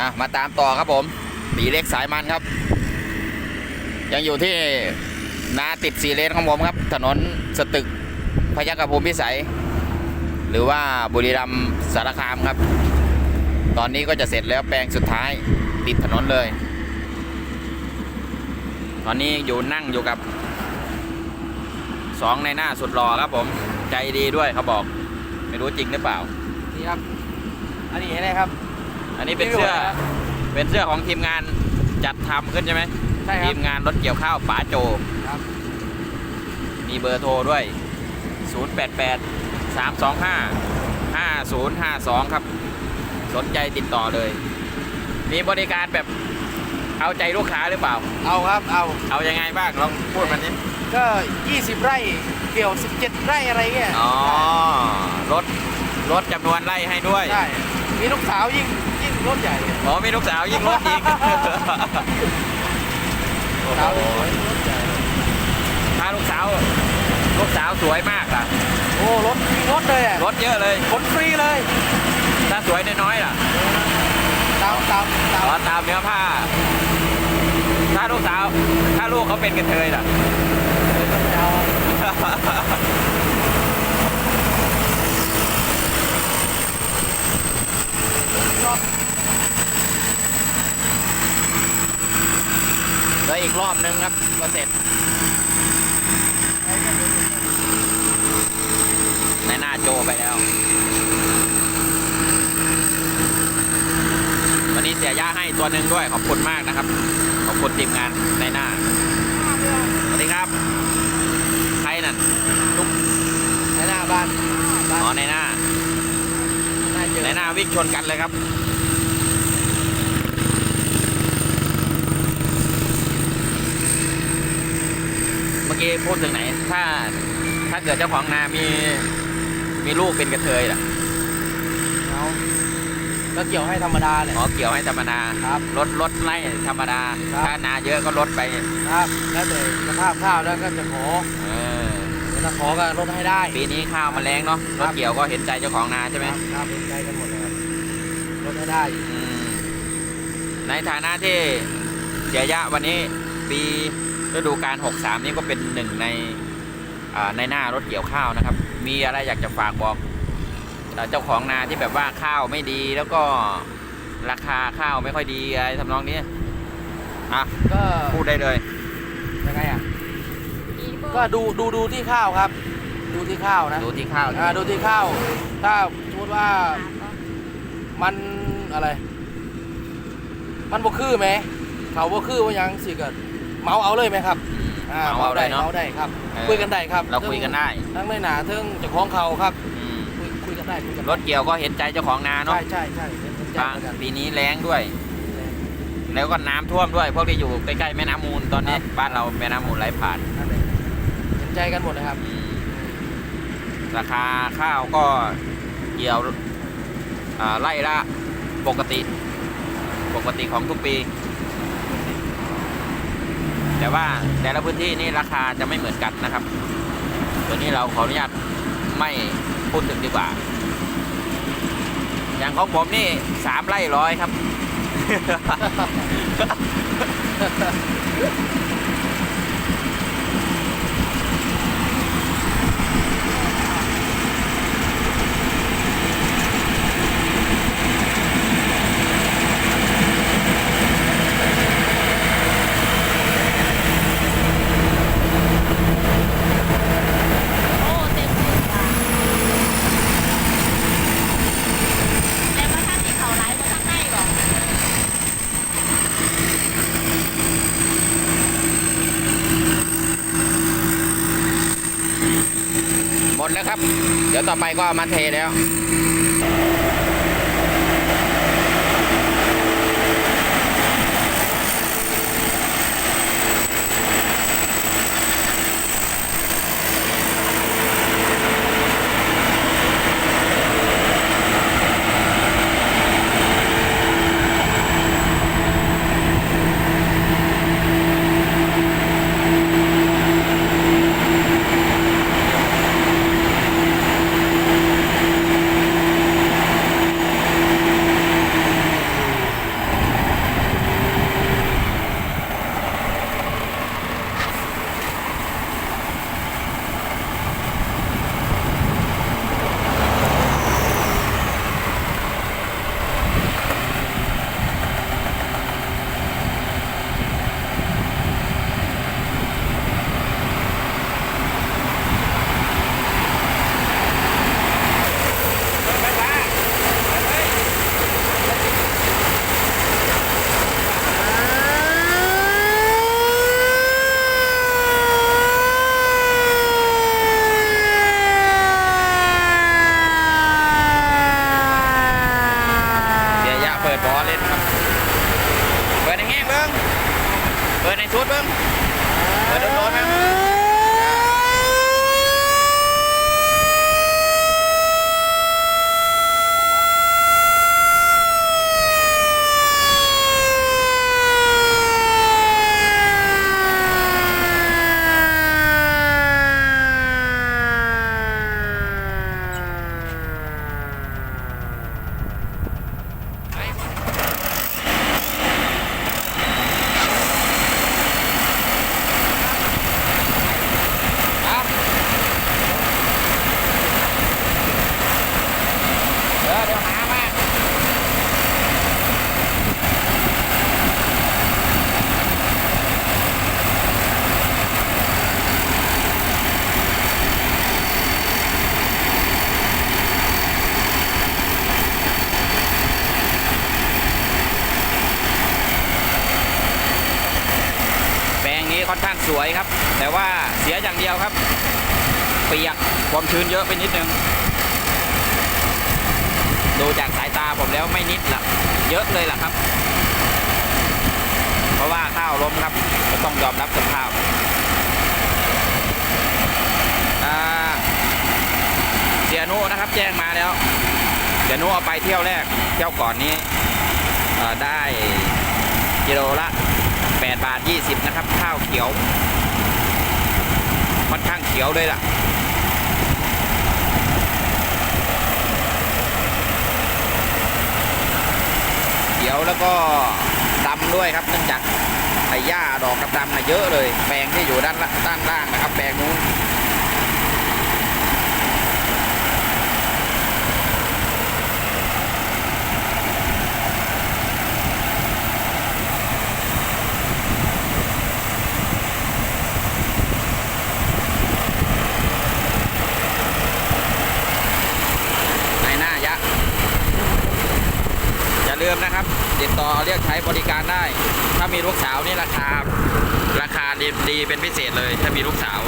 อะมาตามต่อครับผมตีเล็กสายมันครับ ยังอยู่ที่นาติดสีเลนของผมครับ ถนนสตึกพยัคฆภูมิพิสัย หรือว่าบุรีรัมสารคามครับ ตอนนี้ก็จะเสร็จแล้วแปลงสุดท้ายติดถนนเลย ตอนนี้อยู่นั่งอยู่กับสองในหน้าสุดรอครับผมใจดีด้วยเขาบอก ไม่รู้จริงหรือเปล่านี่ครับ อันนี้อะไรครับ อันนี้เป็นเสื้อ เป็นเสื้อของทีมงานจัดทำขึ้นใช่ไหมใช่คทีรับมงานรถเกี่ยวข้าวป๋าโจ ครับ มีเบอร์โทรด้วย 088 325 5052 ครับ สนใจติดต่อเลย มีบริการแบบเอาใจลูกค้าหรือเปล่า เอาครับเอา เอายังไงบ้างลองพูดมันนี้ ก็ 20 ไร่เกี่ยว 17 ไร่อะไรเงี้ยอ๋อลดลดจำนวนไล่ให้ด้วย ใช่มีลูกสาวยิ่งยิ่ง รถใหญ่อ๋อมีลูกสาวยิ่งลดอีกสาวสวยรถใหญ่ถ้าลูกสาวลูกสาวสวยมากล่ะ โอ้รถมีรถเลยอะลดเยอะเลยขนฟรีเลย ถ้าสวยน้อยๆล่ะตามตามตามอ๋อตามเนื้อผ้า ถ้าลูกสาว ถ้าลูกเขาเป็นกระเทยล่ะ ยาว แล้วอีก รอบนึงครับก็เสร็จในหน้าโจไปแล้ว วันนี้เสียย่าให้ตัวหนึ่งด้วยขอบคุณมากนะครับ ขอบคุณทีมงานในหน้า สวัสดีครับ ใครนั่นในหน้าบ้านบ้านอ๋อในหน้าน่าเจอในหน้าวิ่งชนกันเลยครับ อกี้พูดถึงไหน ถ้าถ้าเกิดเจ้าของนามีมีลูกเป็นกระเทยล่ะเอาก็เกี่ยวให้ธรรมดาเลยอ๋อเกี่ยวให้ธรรมดาครับลดลดไล่ธรรมดา ครับ ถ้านาเยอะก็ลดไปครับ แล้วแต่สภาพข้าวแล้วก็จะขอเออถ้าขอก็ลดให้ได้ ปีนี้ข้าวมาแรงเนาะครรับ ถเกี่ยวก็เห็นใจเจ้าของนาใช่ไหมครับครับเป็นใจกันหมดเลยครับลดให้ได้ อืมในฐานะที่เสียยะวันนี้ปี ฤดูกาล63 นี่ก็เป็นหนึ่งในอ่าในหน้ารถเกี่ยวข้าวนะครับ มีอะไรอยากจะฝากบอกเอ่อเจ้าของนาที่แบบว่าข้าวไม่ดีแล้วก็ราคาข้าวไม่ค่อยดีอะไรทำนองนี้อะก็พูดได้เลยยังไงอะก็ดูดูดูที่ข้าวครับ ดูที่ข้าวนะดูที่ข้าวอ่าดูที่ข้าว ถ้าสมมติว่ามันอะไร มันบ่คือไหม เขาบ่คือว่าหยังสิเกิด เมาเอาเลยไหมครับอืมอ่าเอาเอาได้เนาะเมาได้ครับเออคุยกันได้ครับเราคุยกันได้ ทั้งในหนาทั้งเจ้าของเขาครับอืมคุยคุยกันได้คุยกันรถเกี่ยวก็เห็นใจเจ้าของนาเนาะใช่ใช่ใช่เห็นใจเหมือนกัน ปีนี้แรงด้วย แล้วก็น้ำท่วมด้วยพวกที่อยู่ใกล้ๆแม่น้ำมูลตอนนี้บ้านเราแม่น้ำมูลไหลผ่านนั่นเองเห็นใจกันหมดนะครับราคาข้าวก็เกี่ยวอ่าไล่ละปกติ ปกติของทุกปี แต่ว่าแต่ละพื้นที่นี่ราคาจะไม่เหมือนกันนะครับ ตัวนี้เราขออนุญาตไม่พูดถึงดีกว่า อย่างของผมนี่สามไร่ร้อยครับ โอ้เต็มเลยค่ะแต่ว่าถ้าติดเขาไลฟ์ก็ต้องให้บอก หม ดแล้วครับ เดี๋ยวต่อไปก็มาเทแล้ว เปิดบอเล่นครับ เปิดในแห้งเบิ้ง เปิดในชุดเบิ้งเปิดโดนๆเบิ้งเอาเดี๋ยวเดี๋ยวหามา แปลงนี้ ค่อนข้างสวยครับ แต่ว่าเสียอย่างเดียวครับ เปียกความชื้นเยอะไปนิดนึง ดูจากสายตาผมแล้วไม่นิดละเยอะเลยล่ะครับ เพราะว่าข้าวล้มครับก็ต้องยอมรับสภาพอ่าเสียนุนะครับแจ้งมาแล้วเสียนุเอาไปเที่ยวแรกเที่ยวก่อนนี้ได้กิโลละ 8 บาท 20 นะครับ ข้าวเขียว ค่อนข้างเขียวเลยล่ะ เขียวแล้วก็ดำด้วยครับเนื่องจากไอ้หญ้าดอกกระดำๆนะเยอะเลย แปลงที่อยู่ด้านละด้านล่างนะครับ แปลงนู้นหน้ายะ อย่าลืมนะครับ ติดต่อเรียกใช้บริการ ได้ ถ้ามีลูกสาวนี่ราคา ราคาดีดีเป็นพิเศษเลย ถ้ามีลูกสาว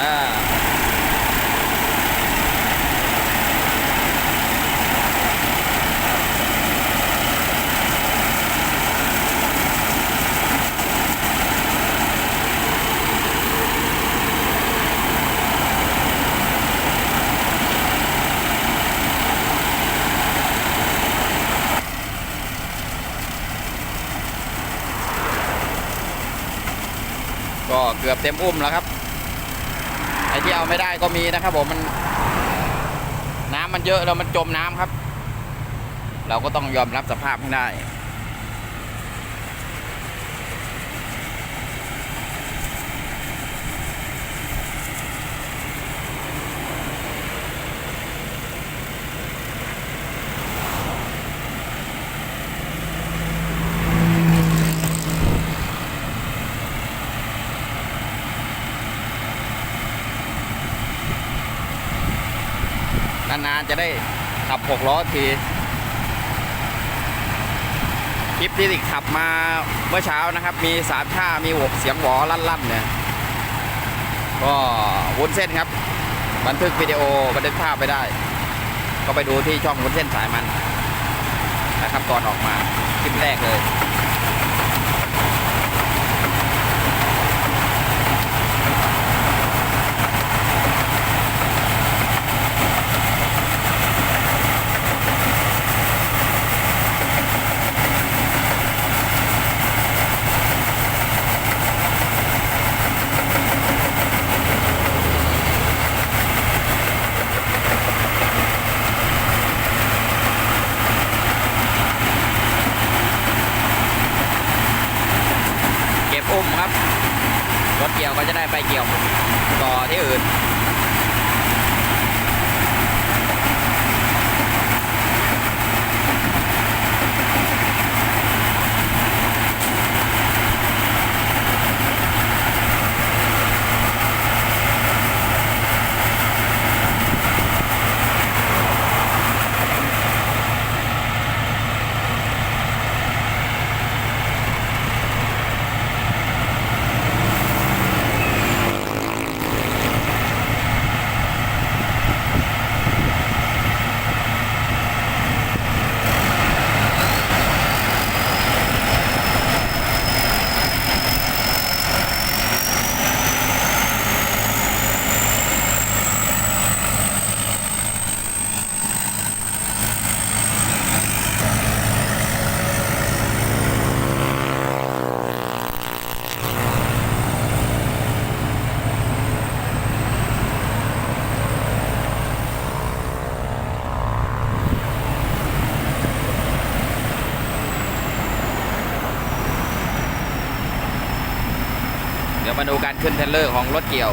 อ่า ก็ เกือบเต็มอุ้มแล้วครับไอ้ที่เอาไม่ได้ก็มีนะครับผมมันน้ำมันเยอะแล้วมันจมน้ำครับ เราก็ต้องยอมรับสภาพให้ได้ จะได้ขับหกล้อทีคลิปที่ขับมาเมื่อเช้านะครับ มีสามท่ามีหกเสียงหวอลั่นๆเนี่ยก็วุ้นเส้นครับ บันทึกวิดีโอบันทึกภาพไปได้ ก็ไปดูที่ช่องวุ้นเส้นสายมันนะครับก่อนออกมาคลิปแรกเลย เกี่ยวก็จะได้ไปเกี่ยวต่อที่อื่นน ขึ้นเทรลเลอร์ของรถเกี่ยว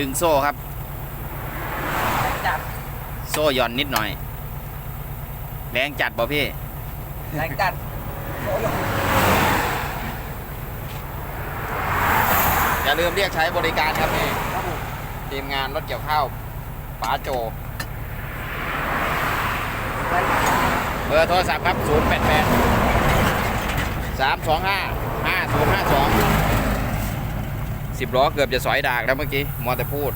ดึงโซ่ครับ จัดโซ่หย่อนนิดหน่อย แรงจัดป่ะพี่ แรงจัดอย่าลืมเรียกใช้บริการครับนี่ครับผมทีมงานรถเกี่ยวข้าวป๋าโจ เบอร์โทรศัพท์ครับ 0 8 8 สิบล้อเกือบจะสอยดากแล้วเมื่อกี้มอแต่พูด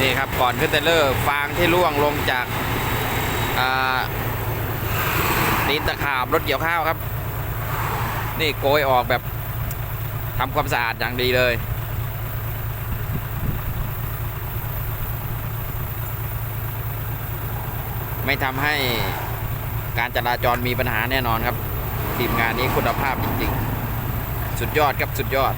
นี่ครับก่อนขึ้นเทเลอร์ฟางที่ร่วงลงจากตีนตะขาบรถเกี่ยวข้าวครับ นี่โกยออกแบบทำความสะอาดอย่างดีเลยไม่ทำให้การจราจรมีปัญหาแน่นอนครับ ทีมงานนี้คุณภาพจริง ๆ สุดยอดครับ สุดยอด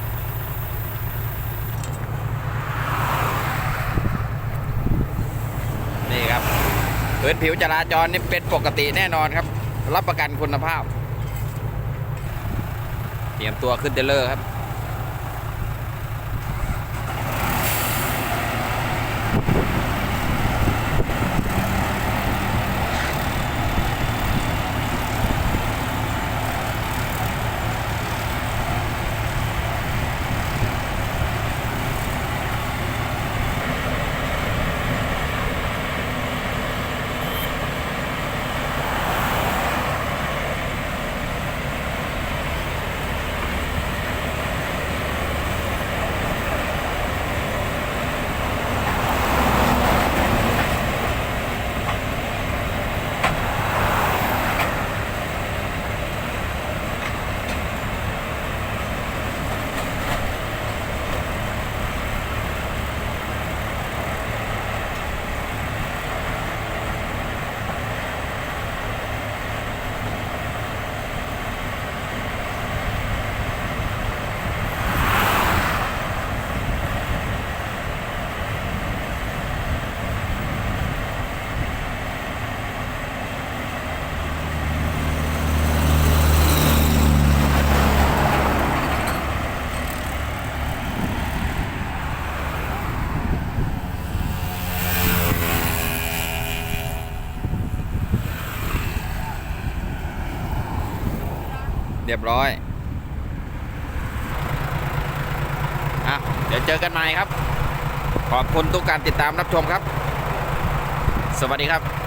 นี่ครับ พื้นผิวจราจรนี่เป็นปกติแน่นอนครับ รับประกันคุณภาพ เตรียมตัวขึ้นเดลเลอร์ครับ รียบร้อยอะเดี๋ยวเจอกันใหม่ครับ ขอบคุณทุกการติดตามรับชมครับ สวัสดีครับ